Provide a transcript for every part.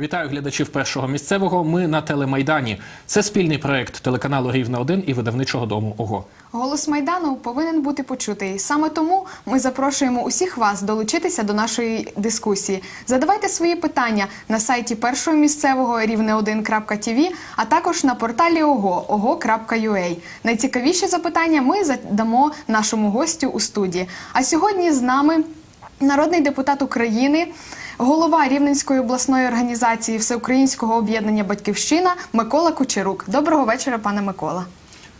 Вітаю глядачів першого місцевого. Ми на телемайдані. Це спільний проект телеканалу Рівне 1 і видавничого дому ОГО. Голос майдану повинен бути почутий. Саме тому ми запрошуємо усіх вас долучитися до нашої дискусії. Задавайте свої питання на сайті першого місцевого рівне1.tv, а також на порталі ОГО ogo.ua. Найцікавіші запитання ми задамо нашому гостю у студії. А сьогодні з нами народний депутат України. Голова Рівненської обласної організації Всеукраїнського об'єднання Батьківщина Микола Кучерук. Доброго вечора, пане Микола.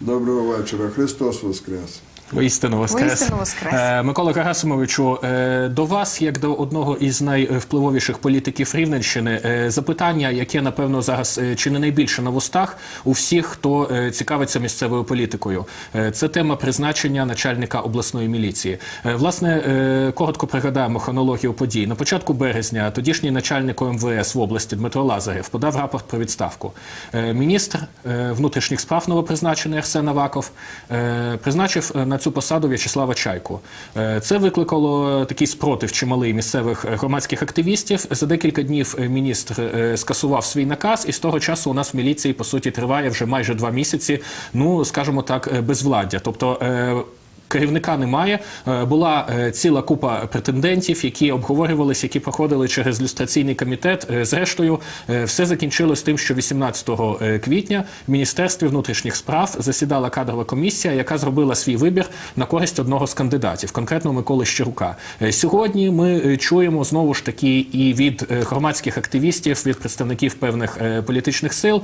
Доброго вечора. Христос Воскрес. Воістину воскрес. Воістину воскрес. Е, Микола Герасимовичу, е, до вас, як до одного із найвпливовіших політиків Рівненщини, е, запитання, яке напевно зараз е, чи не найбільше на вустах у всіх, хто е, цікавиться місцевою політикою. Е, Це тема призначення начальника обласної міліції. Е, Власне, е, коротко пригадаємо хронологію подій. На початку березня тодішній начальник ОМВС в області Дмитро Лазарєв подав рапорт про відставку. Е, Міністр е, внутрішніх справ новопризначений Арсен Аваков е, призначив е, цю посаду В'ячеслава Чайку. Е, Це викликало такий спротив чималий місцевих е, громадських активістів. За декілька днів е, міністр е, скасував свій наказ, і з того часу у нас в міліції по суті триває вже майже два місяці. Ну скажімо так, е, безвладдя. Тобто. Керівника немає. Е, Була е, ціла купа претендентів, які обговорювалися, які проходили через люстраційний комітет. Е, Зрештою, все закінчилось тим, що 18 е, квітня в міністерстві внутрішніх справ засідала кадрова комісія, яка зробила свій вибір на користь одного з кандидатів, конкретно Миколи Щерука. Е, Сьогодні ми чуємо знову ж таки і від громадських активістів, від представників певних політичних сил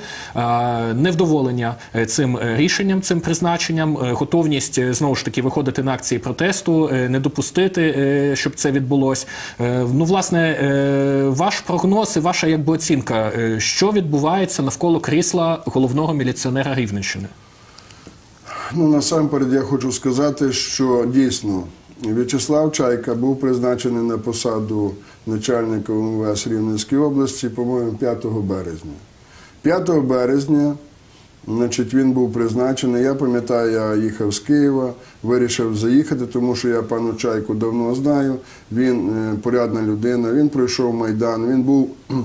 невдоволення цим рішенням, цим призначенням, готовність знову ж таки виходити на акції протесту, е, не допустити, е, щоб це відбулось. Е, Ну, власне, ваш прогноз і ваша якби оцінка, що відбувається навколо крісла головного міліціонера Рівненщини? Ну, насамперед я хочу сказати, що дійсно В'ячеслав Чайка був призначений на посаду начальника МВС Рівненської області, по-моєму, 5 березня. 5 березня значить, він був призначений. Я пам'ятаю, я їхав з Києва, вирішив заїхати, тому що я пану Чайку давно знаю. Він е, порядна людина, він пройшов Майдан, він був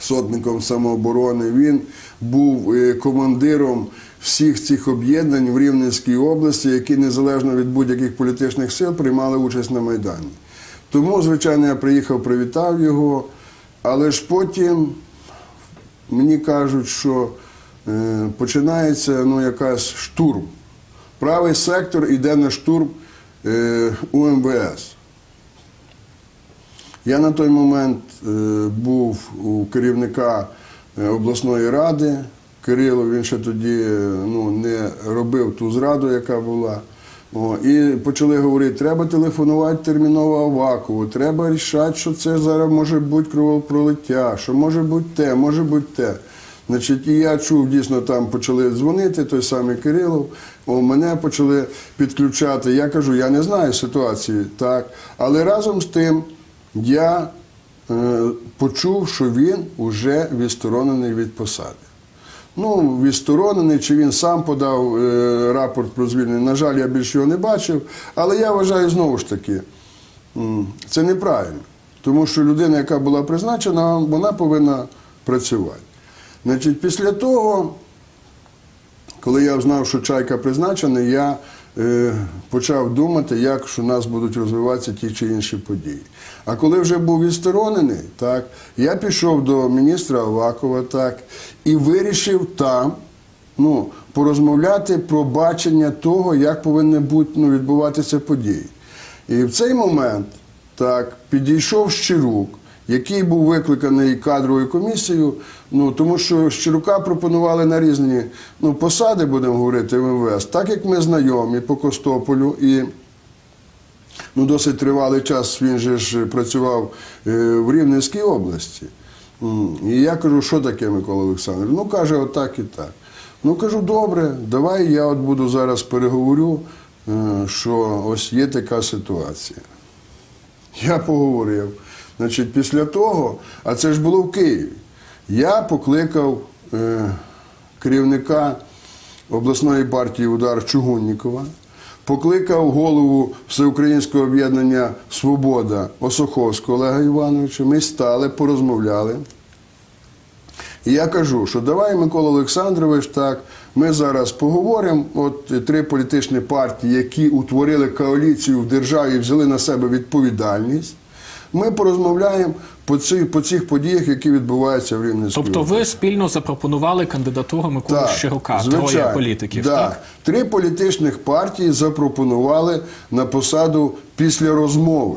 сотником самооборони. Він був е, командиром всіх цих об'єднань в Рівненській області, які незалежно від будь-яких політичних сил приймали участь на Майдані. Тому, звичайно, я приїхав, привітав його, але ж потім мені кажуть, що починається ну, якась штурм. Правий сектор йде на штурм е, УМВС. Я на той момент е, був у керівника е, обласної ради. Кирило він ще тоді е, ну, не робив ту зраду, яка була. О, і почали говорити, треба телефонувати терміново Авакову, треба рішати, що це зараз може бути кровопролиття, що може бути те, може бути те. Значить, і я чув, дійсно там почали дзвонити, той самий Кирилов, о, мене почали підключати. Я кажу, я не знаю ситуації, так. Але разом з тим я е, почув, що він вже відсторонений від посади. Ну, відсторонений, чи він сам подав е, рапорт про звільнення. На жаль, я більше його не бачив. Але я вважаю знову ж таки, це неправильно. Тому що людина, яка була призначена, вона повинна працювати. Значить, після того, коли я знав, що чайка призначений, я е, почав думати, як у нас будуть розвиватися ті чи інші події. А коли вже був відсторонений, так, я пішов до міністра Авакова так, і вирішив там ну, порозмовляти про бачення того, як повинні бути, ну, відбуватися події. І в цей момент так, підійшов Щирук, який був викликаний кадровою комісією, ну, тому що Щирука пропонували на різні ну, посади, будемо говорити, в МВС. Так як ми знайомі по Костополю і ну, досить тривалий час він же ж працював е, в Рівненській області. І я кажу, що таке, Микола Олександрович? Ну, каже, отак і так. Ну, кажу, добре, давай я от буду зараз переговорю, е, що ось є така ситуація. Я поговорив. Значить, після того, а це ж було в Києві, я покликав е, керівника обласної партії Удар Чугуннікова, покликав голову Всеукраїнського об'єднання Свобода Осоховського Олега Івановича. Ми стали, порозмовляли. І я кажу, що давай, Микола Олександрович, так, ми зараз поговоримо. От три політичні партії, які утворили коаліцію в державі взяли на себе відповідальність. Ми порозмовляємо по цих, по цих подіях, які відбуваються в Рівненській Тобто ви спільно запропонували кандидатуру Миколи Щирока, троє політиків, Так. так? Три політичних партії запропонували на посаду після розмови.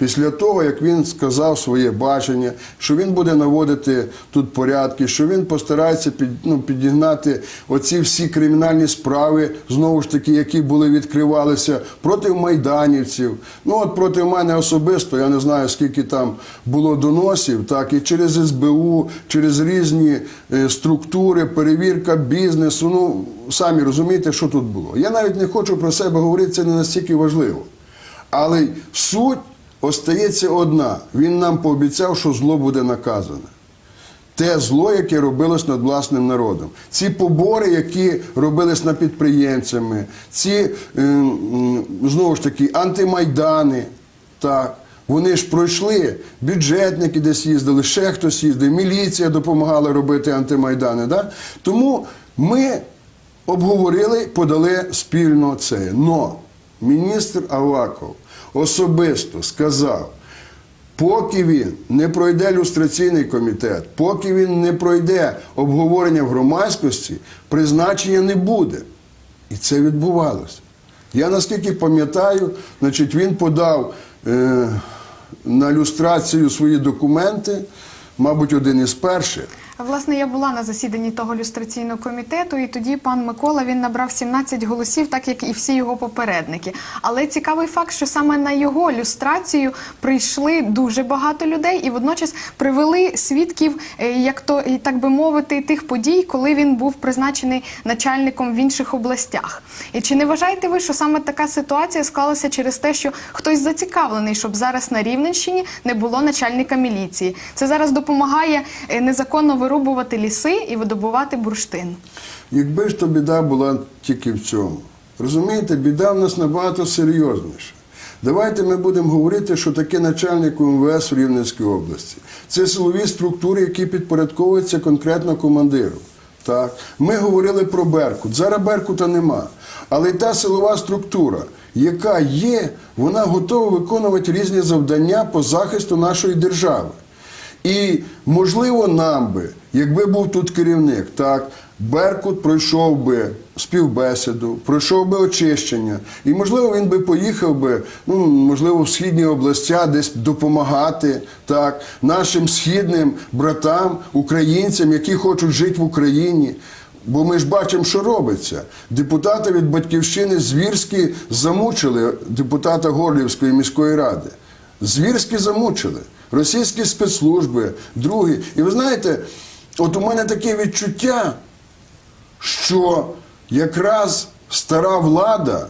Після того, як він сказав своє бачення, що він буде наводити тут порядки, що він постарається під, ну, підігнати оці всі кримінальні справи, знову ж таки, які були відкривалися проти майданівців. Ну от проти мене особисто, я не знаю, скільки там було доносів, так, і через СБУ, через різні е, структури, перевірка бізнесу. Ну, самі розумієте, що тут було. Я навіть не хочу про себе говорити, це не настільки важливо. Але суть остається одна. Він нам пообіцяв, що зло буде наказане. Те зло, яке робилось над власним народом. Ці побори, які робились над підприємцями, ці е, знову ж таки антимайдани, так, вони ж пройшли, бюджетники десь їздили, ще хтось їздив, міліція допомагала робити антимайдани. Да? Тому ми обговорили, подали спільно це. Но міністр Аваков особисто сказав, поки він не пройде люстраційний комітет, поки він не пройде обговорення в громадськості, призначення не буде. І це відбувалося. Я наскільки пам'ятаю, значить, він подав е, на люстрацію свої документи, мабуть, один із перших. Власне, я була на засіданні того люстраційного комітету, і тоді пан Микола він набрав 17 голосів, так як і всі його попередники. Але цікавий факт, що саме на його люстрацію прийшли дуже багато людей, і водночас привели свідків, е, як то так би мовити, тих подій, коли він був призначений начальником в інших областях. І чи не вважаєте ви, що саме така ситуація склалася через те, що хтось зацікавлений, щоб зараз на Рівненщині не було начальника міліції? Це зараз допомагає е, незаконно вирубувати ліси і видобувати бурштин. Якби ж то біда була тільки в цьому. Розумієте, біда в нас набагато серйозніша. Давайте ми будемо говорити, що таке начальник УМВС в Рівненській області. Це силові структури, які підпорядковуються конкретно командиру. Так. Ми говорили про Беркут. Зараз Беркута нема. Але та силова структура, яка є, вона готова виконувати різні завдання по захисту нашої держави. І можливо нам би, якби був тут керівник, так, Беркут пройшов би співбесіду, пройшов би очищення, і можливо він би поїхав би, ну можливо, в східні областя десь допомагати так, нашим східним братам, українцям, які хочуть жити в Україні. Бо ми ж бачимо, що робиться. Депутати від батьківщини звірськи замучили депутата Горлівської міської ради. Звірськи замучили. Російські спецслужби, другі. І ви знаєте, от у мене таке відчуття, що якраз стара влада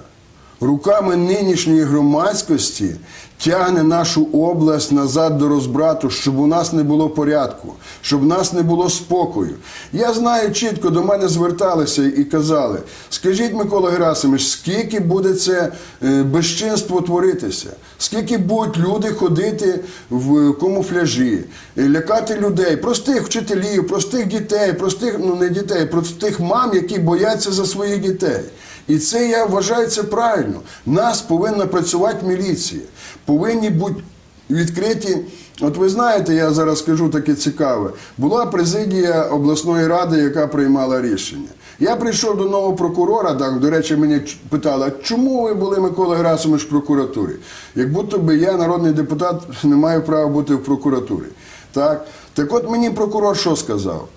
руками нинішньої громадськості тягне нашу область назад до розбрату, щоб у нас не було порядку, щоб у нас не було спокою. Я знаю чітко, до мене зверталися і казали: скажіть, Микола Герасимович, скільки буде це е, безчинство творитися? Скільки будуть люди ходити в камуфляжі, е, лякати людей, простих вчителів, простих дітей, простих, ну не дітей, простих мам, які бояться за своїх дітей. І це я вважаю це правильно. Нас повинна працювати міліція. Повинні бути відкриті. От ви знаєте, я зараз скажу таке цікаве. Була президія обласної ради, яка приймала рішення. Я прийшов до нового прокурора, так, до речі, мені питали, чому ви були Микола Герасимович в прокуратурі? Як будто би я, народний депутат, не маю права бути в прокуратурі. Так, так от мені прокурор що сказав?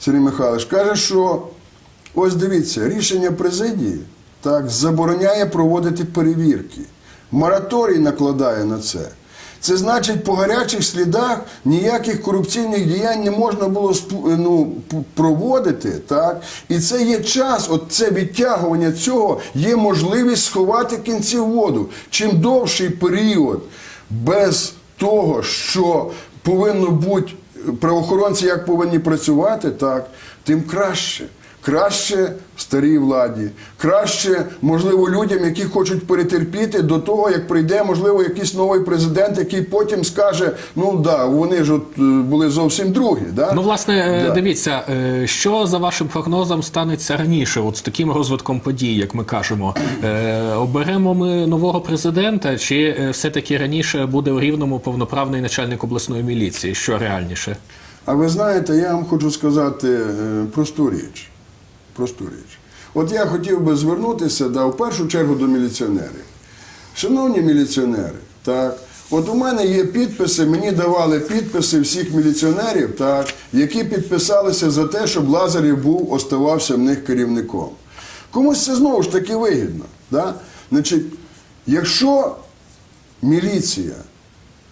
Сергій Михайлович каже, що ось дивіться, рішення президії так, забороняє проводити перевірки. Мораторій накладає на це. Це значить, по гарячих слідах ніяких корупційних діянь не можна було ну, проводити. Так? І це є час, от це відтягування цього є можливість сховати кінці воду. Чим довший період без того, що повинно бути правоохоронці як повинні працювати, так, тим краще. Краще старій владі. Краще, можливо, людям, які хочуть перетерпіти до того, як прийде, можливо, якийсь новий президент, який потім скаже: ну да, вони ж от е, були зовсім другі. Да? Ну, власне, е, Да. дивіться, е, що за вашим прогнозом станеться раніше, от з таким розвитком подій, як ми кажемо, оберемо ми нового президента, чи все-таки раніше буде у рівному повноправний начальник обласної міліції? Що реальніше? А ви знаєте, я вам хочу сказати просту річ. Просту річ. От я хотів би звернутися да, в першу чергу до міліціонерів. Шановні міліціонери, так, от у мене є підписи, мені давали підписи всіх міліціонерів, так, які підписалися за те, щоб Лазарів був, оставався в них керівником. Комусь це знову ж таки вигідно. Да? Значить, якщо міліція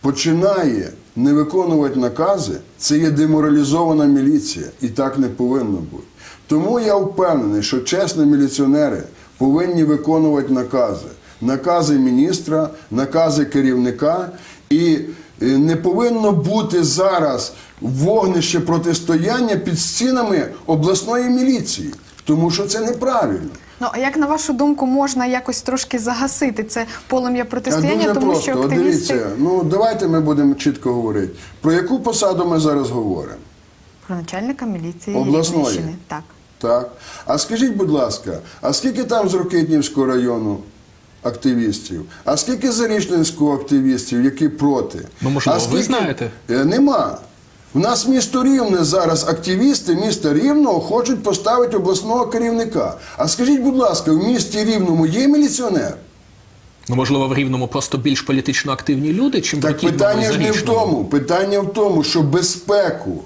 починає не виконувати накази, це є деморалізована міліція, і так не повинно бути. Тому я впевнений, що чесні міліціонери повинні виконувати накази. Накази міністра, накази керівника, і е, не повинно бути зараз вогнище протистояння під стінами обласної міліції, тому що це неправильно. Ну а як на вашу думку можна якось трошки загасити це полум'я протистояння, Дуже тому просто. що активісти дивіться, ну давайте ми будемо чітко говорити. Про яку посаду ми зараз говоримо? про начальника міліції Обласної. Так. Так. А скажіть, будь ласка, а скільки там з Рокитнівського району активістів? А скільки Зарічненського активістів, які проти? Ну, можливо, а ви знаєте? Е, Нема. У нас місто Рівне зараз активісти міста Рівного хочуть поставити обласного керівника. А скажіть, будь ласка, в місті Рівному є міліціонер? Ну, можливо, в рівному просто більш політично активні люди, чим Так питання ж не в тому. Питання в тому, що безпеку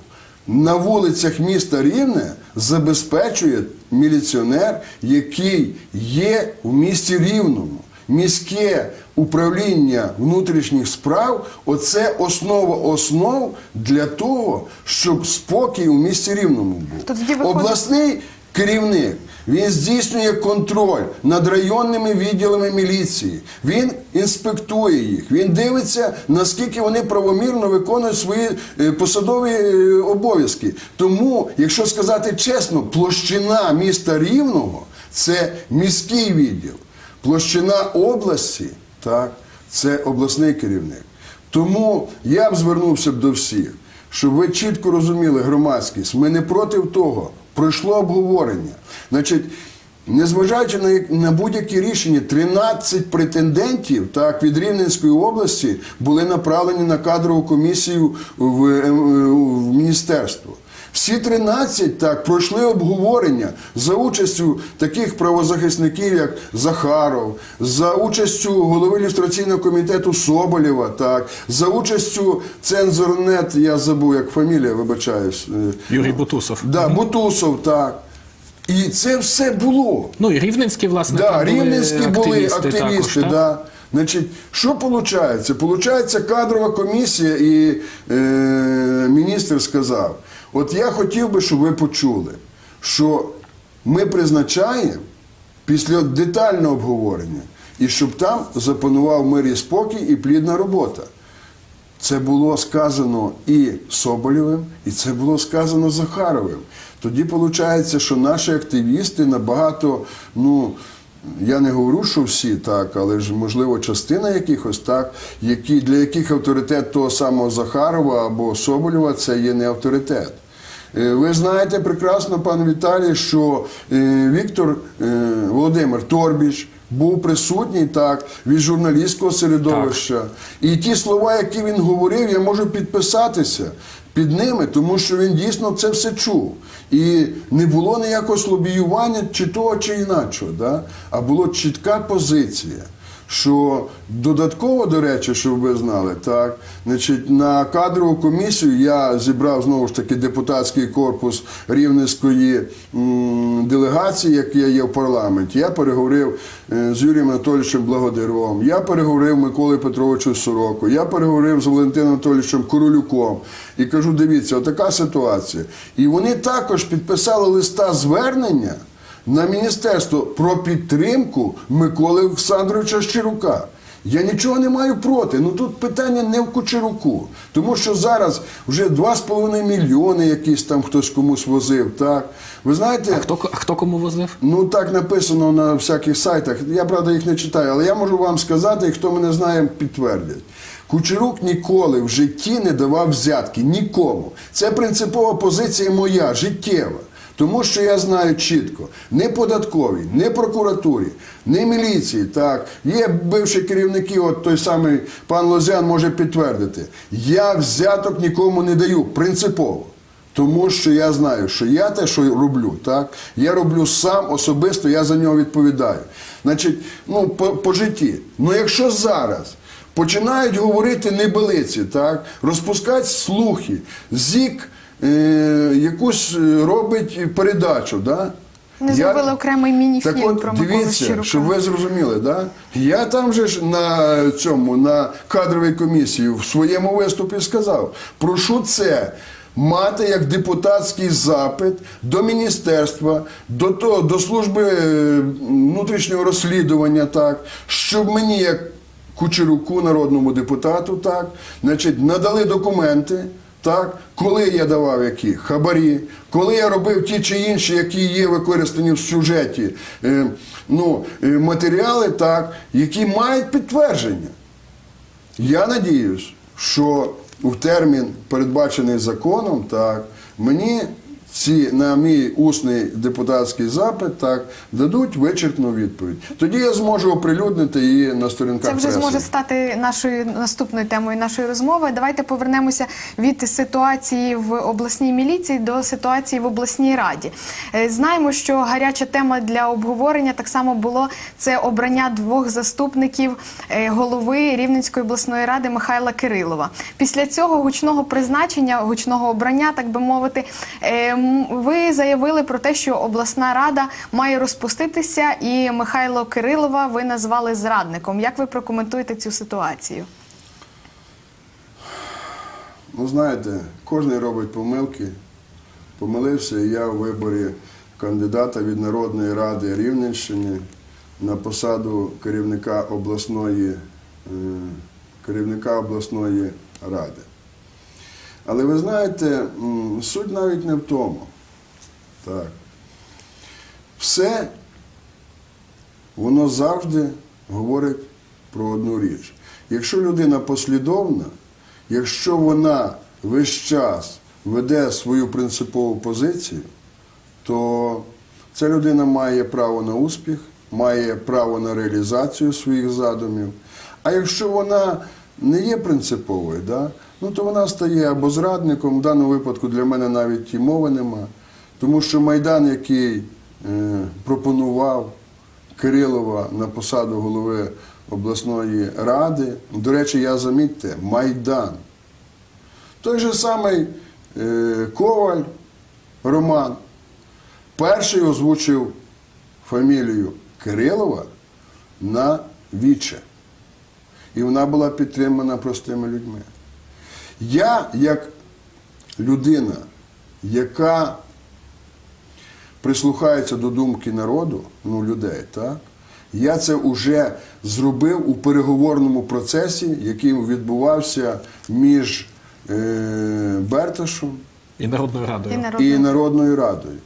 на вулицях міста Рівне забезпечує міліціонер, який є в місті Рівному. Міське управління внутрішніх справ оце основа основ для того, щоб спокій у місті Рівному був. Обласний керівник він здійснює контроль над районними відділами міліції. Він інспектує їх. Він дивиться, наскільки вони правомірно виконують свої е, посадові е, обов'язки. Тому, якщо сказати чесно, площина міста Рівного це міський відділ. Площина області так, це обласний керівник. Тому я б звернувся б до всіх, щоб ви чітко розуміли громадськість. Ми не проти того. Пройшло обговорення. Значить, незважаючи на, на будь-які рішення, 13 претендентів так, від Рівненської області були направлені на кадрову комісію в, е, в міністерство. Всі 13 так пройшли обговорення за участю таких правозахисників, як Захаров, за участю голови ілюстраційного комітету Соболєва, так, за участю цензорнет, я забув, як фамілія, вибачаюсь. е, Юрій Бутусов. Да, Бутусов, так. І це все було. Ну і рівненські, власне, Да, були рівненські були активісти, також, так? да. Значить, що виходить? Получається, кадрова комісія і е, міністр сказав: от я хотів би, щоб ви почули, що ми призначаємо після детального обговорення, і щоб там запанував мир і спокій і плідна робота. Це було сказано і Соболєвим, і це було сказано Захаровим. Тоді виходить, що наші активісти набагато, ну я не говорю, що всі так, але ж можливо частина якихось так, які, для яких авторитет того самого Захарова або Соболєва це є не авторитет. Е, Ви знаєте прекрасно, пан Віталій, що е, Віктор е, Володимир Торбіч був присутній так від журналістського середовища. І ті слова, які він говорив, я можу підписатися під ними, тому що він дійсно це все чув. І не було ніякого лобіювання чи того, чи іначого, да? а була чітка позиція. Що додатково, до речі, щоб ви знали, так, значить, на кадрову комісію я зібрав знову ж таки депутатський корпус рівненської делегації, як я є в парламенті. Я переговорив е, з Юрієм Анатолійовичем Благодировим, я переговорив Миколою Петровичем Сороко, я переговорив з Валентином Анатолійовичем Королюком і кажу: дивіться, отака ситуація. І вони також підписали листа звернення на міністерство про підтримку Миколи Олександровича Щирука. Я нічого не маю проти. Ну тут питання не в Кучеруку. Тому що зараз вже 2,5 мільйони якісь там хтось комусь возив. Так. Ви знаєте, А хто, хто кому возив? Ну так написано на всяких сайтах. Я правда їх не читаю, але я можу вам сказати, і хто мене знає, підтвердять. Кучерук ніколи в житті не давав взятки нікому. Це принципова позиція моя, життєва. Тому що я знаю чітко, не податковій, не прокуратурі, не міліції. Так, є бивші керівники, от той самий пан Лозян може підтвердити. Я взяток нікому не даю, принципово. Тому що я знаю, що я те, що роблю, так, я роблю сам особисто, я за нього відповідаю. Значить, ну, по, по житті. Ну якщо зараз починають говорити небелиці, так, розпускати слухи, зік якусь е, робить передачу, да? Не зробили окремий міні-фільм так от, про Миколу дивіться, Щирука. щоб ви зрозуміли, да? я там же ж на цьому на кадровій комісії в своєму виступі сказав: прошу це. Мати як депутатський запит до міністерства, до того, до служби е, внутрішнього розслідування, так, щоб мені, як Кучеруку, народному депутату, так, значить, надали документи, так, коли я давав які хабарі, коли я робив ті чи інші, які є використані в сюжеті, е, ну, е, матеріали, так, які мають підтвердження. Я надіюсь, що в термін, передбачений законом, так, мені ці на мій усний депутатський запит так дадуть вичерпну відповідь. Тоді я зможу оприлюднити її на сторінках Це вже преси. зможе стати нашою наступною темою нашої розмови. Давайте повернемося від ситуації в обласній міліції до ситуації в обласній раді. Е, Знаємо, що гаряча тема для обговорення так само було це обрання двох заступників е, голови Рівненської обласної ради Михайла Кирилова. Після цього гучного призначення, гучного обрання, так би мовити, е, ви заявили про те, що обласна рада має розпуститися, і Михайло Кирилова ви назвали зрадником. Як ви прокоментуєте цю ситуацію? Ну, знаєте, кожен робить помилки. Помилився я у виборі кандидата від Народної ради Рівненщини на посаду керівника обласної, е, керівника обласної ради. Але ви знаєте, суть навіть не в тому. Так. Все воно завжди говорить про одну річ. Якщо людина послідовна, якщо вона весь час веде свою принципову позицію, то ця людина має право на успіх, має право на реалізацію своїх задумів. А якщо вона не є принциповою, да, ну то вона стає або зрадником, в даному випадку для мене навіть і мови нема. Тому що Майдан, який е, пропонував Кирилова на посаду голови обласної ради, до речі, я замітьте, Майдан. Той же самий е, Коваль Роман перший озвучив фамілію Кирилова на віче. І вона була підтримана простими людьми. Я, як людина, яка прислухається до думки народу, ну, людей, так? Я це вже зробив у переговорному процесі, який відбувався між е, Берташем І Народною радою. І і Народною Радою.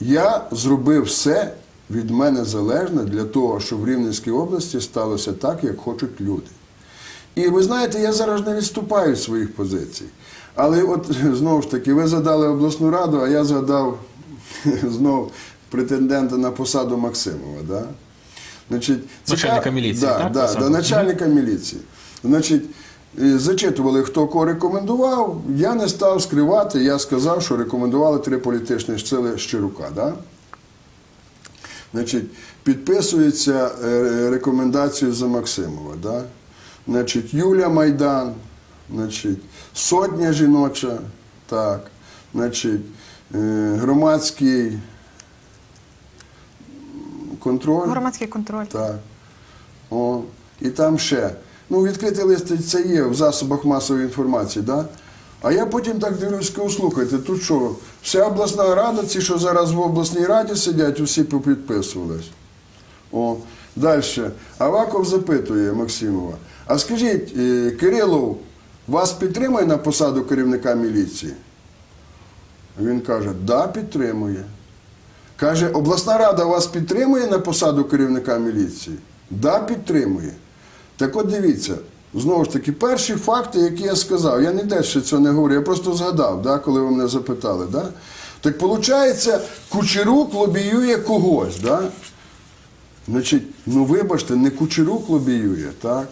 Я зробив все від мене залежне для того, щоб в Рівненській області сталося так, як хочуть люди. І ви знаєте, я зараз не відступаю від своїх позицій. Але от знову ж таки, ви задали обласну раду, а я згадав знов претендента на посаду Максимова. Да? Значить, Начальника міліції, да, так, Да, да, начальника міліції. Значить, зачитували, хто кого рекомендував. Я не став скривати, я сказав, що рекомендували три політичні сили Щирука. Да? Значить, підписується е, рекомендацію за Максимова. Да? Значить, Юля Майдан, значить, сотня жіноча, так, значить, е, громадський контроль. громадський контроль. Так. О, і там ще. Ну, відкритий лист це є в засобах масової інформації, да? А я потім так дивлюсь, кажу, слухайте, тут що, вся обласна рада, ці, що зараз в обласній раді сидять, усі попідписувались. О, Далі. Аваков запитує Максимова. А скажіть, е, Кирилов вас підтримує на посаду керівника міліції? Він каже, да, підтримує. Каже, обласна рада вас підтримує на посаду керівника міліції? Да, підтримує. Так от дивіться, знову ж таки, перші факти, які я сказав, я ніде ще цього не говорю, я просто згадав, да, коли ви мене запитали. Да? Так виходить, Кучерук лобіює когось. Да? Значить, ну вибачте, не Кучерук лобіює, так?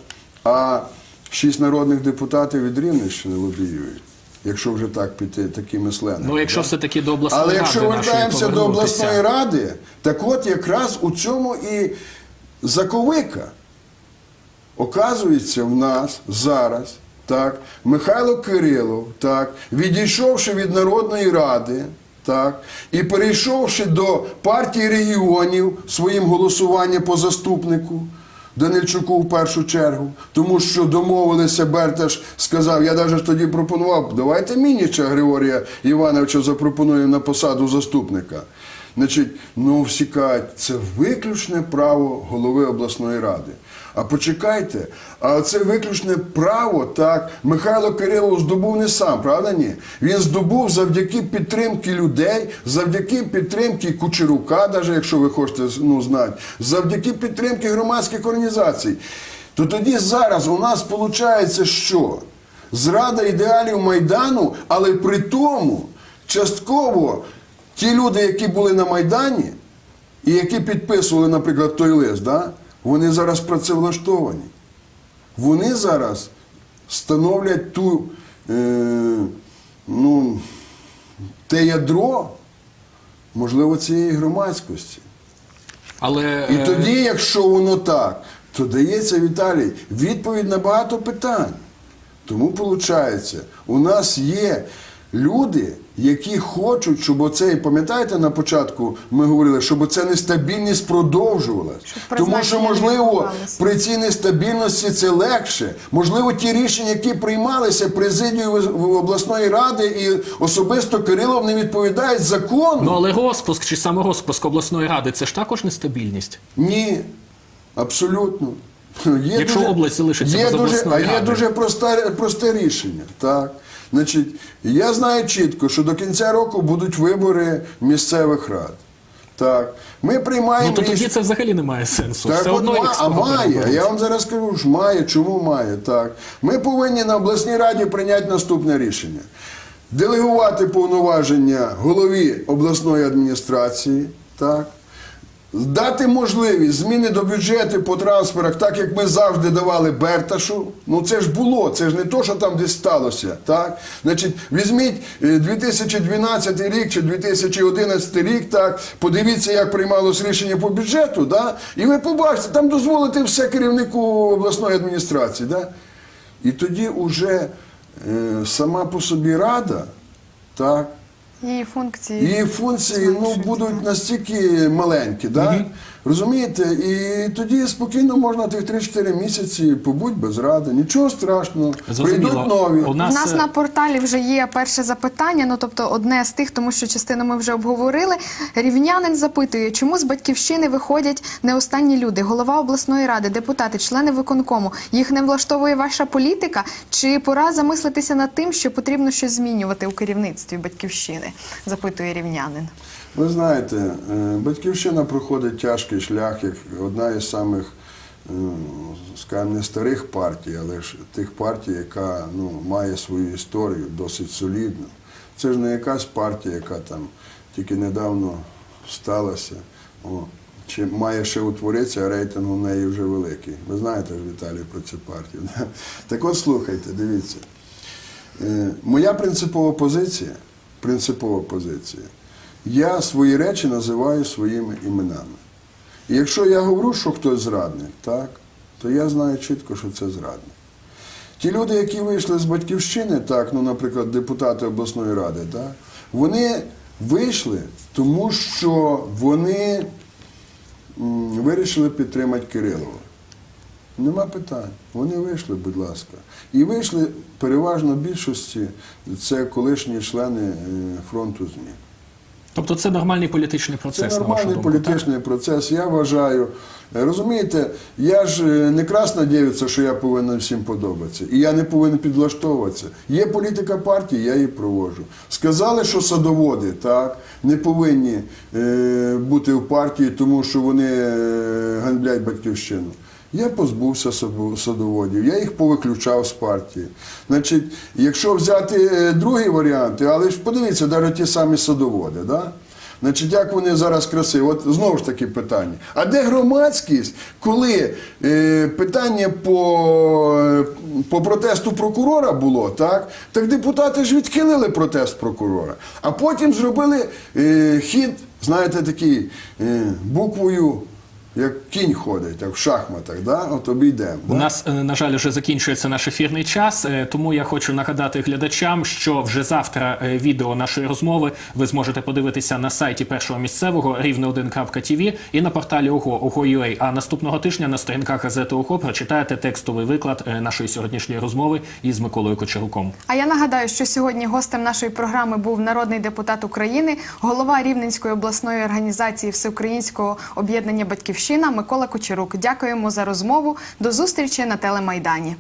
А шість народних депутатів від Рівненщини лобіюють, якщо вже так піти такими сленами. Ну, якщо все-таки до обласної ради. Але якщо вертаємося до обласної ради, так от якраз у цьому і заковика. Оказується, в нас зараз так, Михайло Кирилов, так, відійшовши від Народної ради, так, і перейшовши до партії регіонів своїм голосуванням по заступнику. Данильчуку в першу чергу, тому що домовилися, Берташ сказав, я навіть тоді пропонував, давайте Мініча Григорія Івановича запропонуємо на посаду заступника. Значить, ну всі кажуть, це виключне право голови обласної ради. А почекайте, а це виключне право, так, Михайло Кирилов здобув не сам, правда ні? Він здобув завдяки підтримки людей, завдяки підтримки Кучерука, навіть якщо ви хочете ну, знати, завдяки підтримки громадських організацій. То тоді зараз у нас виходить, що? Зрада ідеалів Майдану, але при тому частково ті люди, які були на Майдані, і які підписували, наприклад, той лист, да, вони зараз працевлаштовані. Вони зараз становлять ту, е, ну, те ядро, можливо, цієї громадськості. Але І е, тоді, якщо воно так, то дається Віталій відповідь на багато питань. Тому виходить, у нас є люди, які хочуть, щоб оце, і пам'ятаєте, на початку ми говорили, щоб оця нестабільність продовжувалась. Тому що, можливо, при цій нестабільності це легше. Можливо, ті рішення, які приймалися президією обласної ради і особисто Кирилов не відповідають закону. ну але розпуск чи саморозпуск обласної ради це ж також нестабільність. Ні, абсолютно. Є Якщо область залишиться є без дуже, а обласної є дуже просте, просте рішення. Так. Значить, я знаю чітко, що до кінця року будуть вибори місцевих рад. Так. Ми приймаємо Ну то тоді це взагалі не має сенсу. Так Все от одно ма- а має. Я вам зараз скажу, що має. Чому має? Так. Ми повинні на обласній раді прийняти наступне рішення. Делегувати повноваження голові обласної адміністрації, так. Дати можливість зміни до бюджету по трансферах, так як ми завжди давали Берташу. Ну це ж було, це ж не то, що там десь сталося. Так? Значить, візьміть е, 2012 рік чи 2011 рік, так, подивіться, як приймалось рішення по бюджету, да? і ви побачите, там дозволити все керівнику обласної адміністрації. Да? І тоді вже е, сама по собі рада, так, Її функції. Її функції ну, будуть настільки маленькі, да? Розумієте? І тоді спокійно можна тих 3-4 місяці побудь без ради, нічого страшного. Зрозуміло. Прийдуть нові. У У нас, нас е, на порталі вже є перше запитання, ну тобто одне з тих, тому що частину ми вже обговорили. Рівнянин запитує, чому з батьківщини виходять не останні люди, голова обласної ради, депутати, члени виконкому. Їх не влаштовує ваша політика? Чи пора замислитися над тим, що потрібно щось змінювати у керівництві батьківщини? Запитує рівнянин. Ви знаєте, е, батьківщина проходить тяжкий шлях, як одна із самих, е, скажімо, не старих партій, але ж тих партій, яка ну, має свою історію досить солідну. Це ж не якась партія, яка там тільки недавно сталася. О, чи має ще утворитися, а рейтинг у неї вже великий. Ви знаєте ж, Віталій, про цю партію. да? Так от слухайте, дивіться. Е, Моя принципова позиція, принципова позиція, я свої речі називаю своїми іменами. І якщо я говорю, що хтось зрадник, так, то я знаю чітко, що це зрадник. Ті люди, які вийшли з батьківщини, так, ну, наприклад, депутати обласної ради, так, вони вийшли, тому що вони вирішили підтримати Кирилова. Нема питань. Вони вийшли, будь ласка. І вийшли переважно більшості це колишні члени е, фронту ЗМІ. Тобто це нормальний політичний Це процес. на вашу нормальний думку, так? політичний процес, я вважаю. Розумієте, я ж е, не красно дивиться, що я повинен всім подобатися. І я не повинен підлаштовуватися. Є політика партії, я її проводжу. Сказали, що садоводи так, не повинні е, бути в партії, тому що вони е, ганьблять батьківщину. Я позбувся садоводів, я їх повиключав з партії. Значить, якщо взяти е, другий варіант, але ж подивіться, навіть ті самі садоводи, да? Значить, як вони зараз красиво? От знову ж таки питання. А де громадськість, коли е, питання по, е, по протесту прокурора було, так? Так депутати ж відхилили протест прокурора, а потім зробили е, хід, знаєте, такий е, буквою, як кінь ходить, так в шахматах, да? от обійдемо. У нас, е, на жаль, вже закінчується наш ефірний час, е, тому я хочу нагадати глядачам, що вже завтра е, відео нашої розмови ви зможете подивитися на сайті першого місцевого рівне1.tv і на порталі ОГО ОГО.UA. А наступного тижня на сторінках газети ОГО прочитаєте текстовий виклад нашої сьогоднішньої розмови із Миколою Кочеруком. А я нагадаю, що сьогодні гостем нашої програми був народний депутат України, голова Рівненської обласної організації Всеукраїнського об'єднання Батьківщина Микола Кочерук. Дякуємо за розмову. До зустрічі на телемайдані.